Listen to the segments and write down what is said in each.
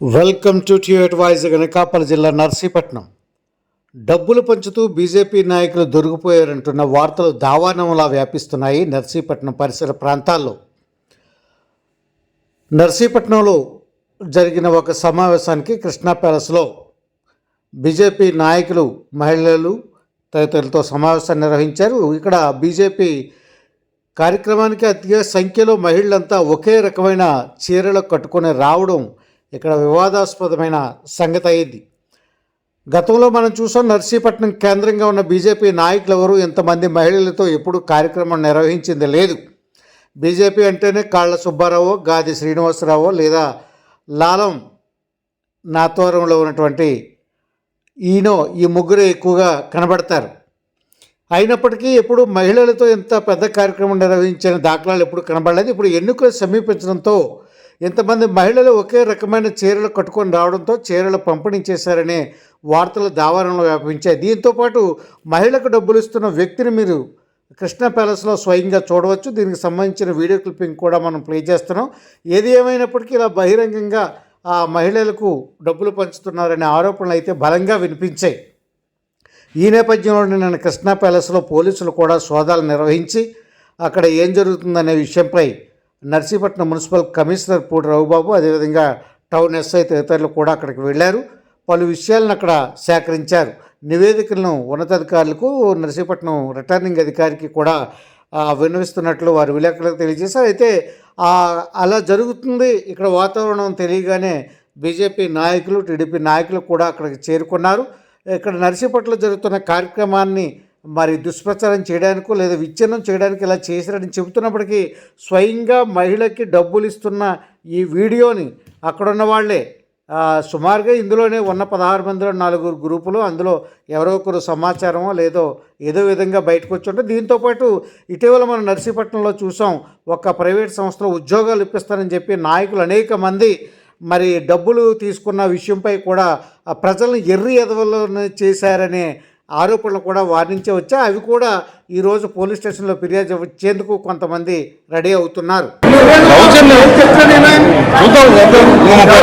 Welcome to T advise Anakapalli జిల్లా నర్సీపట్నం. డబ్బులు పంచుతూ బీజేపీ నాయకులు దొరికిపోయారంటున్న వార్తలు దావానంలా వ్యాపిస్తున్నాయి నర్సీపట్నం పరిసర ప్రాంతాల్లో. నర్సీపట్నంలో జరిగిన ఒక సమావేశానికి కృష్ణా ప్యాలెస్లో బీజేపీ నాయకులు మహిళలు తదితరులతో సమావేశాన్ని నిర్వహించారు. ఇక్కడ బీజేపీ కార్యక్రమానికి అతిగా సంఖ్యలో మహిళలంతా ఒకే రకమైన చీరలు కట్టుకొని రావడం ఇక్కడ వివాదాస్పదమైన సంగతి అయింది. గతంలో మనం చూసాం నర్సీపట్నం కేంద్రంగా ఉన్న బీజేపీ నాయకులు ఎవరు ఇంతమంది మహిళలతో ఎప్పుడు కార్యక్రమం నిర్వహించింది లేదు. బీజేపీ అంటేనే కాళ్ళ సుబ్బారావు గాది శ్రీనివాసరావు లేదా లాలం నాత్వరంలో ఉన్నటువంటి ఈనో ఈ ముగ్గురు ఎక్కువగా కనబడతారు. అయినప్పటికీ ఎప్పుడు మహిళలతో ఇంత పెద్ద కార్యక్రమం నిర్వహించిన దాఖలాలు ఎప్పుడు కనబడలేదు. ఇప్పుడు ఎన్నికలు సమీపించడంతో ఇంతమంది మహిళలు ఒకే రకమైన చీరలు కట్టుకొని రావడంతో చీరలు పంపిణీ చేశారనే వార్తలు దావారంలో వ్యాపించాయి. దీంతోపాటు మహిళకు డబ్బులు ఇస్తున్న వ్యక్తిని మీరు కృష్ణా ప్యాలెస్లో స్వయంగా చూడవచ్చు. దీనికి సంబంధించిన వీడియో క్లిప్పింగ్ కూడా మనం ప్లే చేస్తున్నాం. ఏది ఏమైనప్పటికీ ఇలా బహిరంగంగా ఆ మహిళలకు డబ్బులు పంచుతున్నారనే ఆరోపణలు అయితే బలంగా వినిపించాయి. ఈ నేపథ్యంలో నేను కృష్ణా ప్యాలెస్లో పోలీసులు కూడా సోదాలు నిర్వహించి అక్కడ ఏం జరుగుతుందనే విషయంపై నర్సీపట్నం మున్సిపల్ కమిషనర్ పూడి రఘుబాబు అదేవిధంగా టౌన్ ఎస్ఐ తదితరులు కూడా అక్కడికి వెళ్ళారు. పలు విషయాలను అక్కడ సేకరించారు. నివేదికలను ఉన్నతాధికారులకు నర్సీపట్నం రిటర్నింగ్ అధికారికి కూడా విన్నవిస్తున్నట్లు వారు విలేకరులకు తెలియజేశారు. అయితే అలా జరుగుతుంది. ఇక్కడ వాతావరణం తెలియగానే బీజేపీ నాయకులు టీడీపీ నాయకులు కూడా అక్కడికి చేరుకున్నారు. ఇక్కడ నర్సీపట్నంలో జరుగుతున్న కార్యక్రమాన్ని మరి దుష్ప్రచారం చేయడానికో లేదా విచ్ఛిన్నం చేయడానికి ఇలా చేశారని చెబుతున్నప్పటికీ స్వయంగా మహిళకి డబ్బులు ఇస్తున్న ఈ వీడియోని అక్కడున్న వాళ్ళే సుమారుగా ఇందులోనే ఉన్న పదహారు మందిలో నాలుగు గ్రూపులు అందులో ఎవరో ఒకరు సమాచారమో లేదో ఏదో విధంగా బయటకు వచ్చి ఉంటే దీంతోపాటు ఇటీవల మనం నర్సీపట్నంలో చూసాం ఒక ప్రైవేట్ సంస్థలో ఉద్యోగాలు ఇప్పిస్తారని చెప్పి నాయకులు అనేక మంది మరి డబ్బులు తీసుకున్న విషయంపై కూడా ఆ ప్రజలను ఎర్రి ఎదవలో చేశారనే ఆరోపణలు కూడా వారించే వచ్చా అవి కూడా ఈరోజు పోలీస్ స్టేషన్లో ఫిర్యాదు ఇచ్చేందుకు కొంతమంది రెడీ అవుతున్నారు. దౌర్జన్యం చూద్దాం చూద్దాం ముప్పై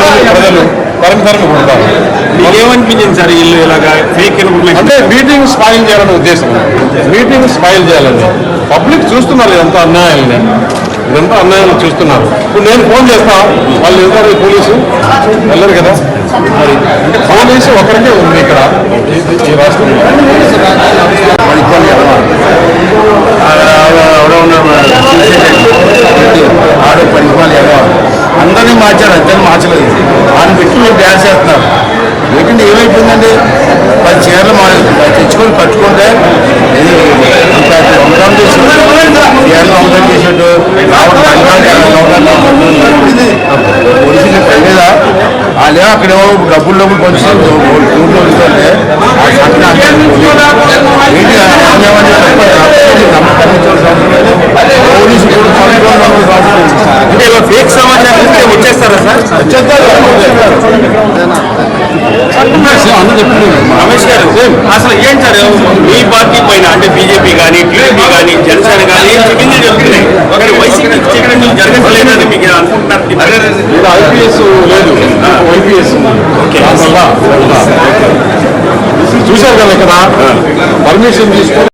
మీకేమనిపించింది సార్ ఇల్లు ఇలాగా ఫేక్ అంటే మీటింగ్ స్పాయిల్ చేయాలనే ఉద్దేశం. మీటింగ్ స్పాయిల్ చేయాలని పబ్లిక్ చూస్తున్నారు ఎంత అన్యాయాలని. ఇదంతా అన్యాయాలు చూస్తున్నారు. ఇప్పుడు నేను ఫోన్ చేస్తా వాళ్ళు వెళ్తారు పోలీసు? వెళ్ళరు కదా? మరి అంటే పోలీసు ఒకరికే ఉంది ఇక్కడ ఈ- ఈ ఎవరో ఆడు పరిపాలన ఏదో అందరినీ మార్చారు అంతని మార్చలేదు. ఆయన పెట్టి మీరు డ్యాన్స్ చేస్తున్నారు. ఏంటంటే ఏమైపోయిందండి? పది చీరలు మా తెచ్చుకొని కట్టుకుంటే వాళ్ళు అక్కడేమో డబ్బులు డబ్బులు పంచుతారు. ఊళ్ళో సంఘటన అంటే ఇలా ఫేక్ సమాచారం ఇస్తే వచ్చేస్తారా సార్? రమేష్ గారు. అసలు ఏం సార్? మీ పార్టీ పైన అంటే బీజేపీ కానీ కదా ఇక్కడ పర్మిషన్ తీసుకొని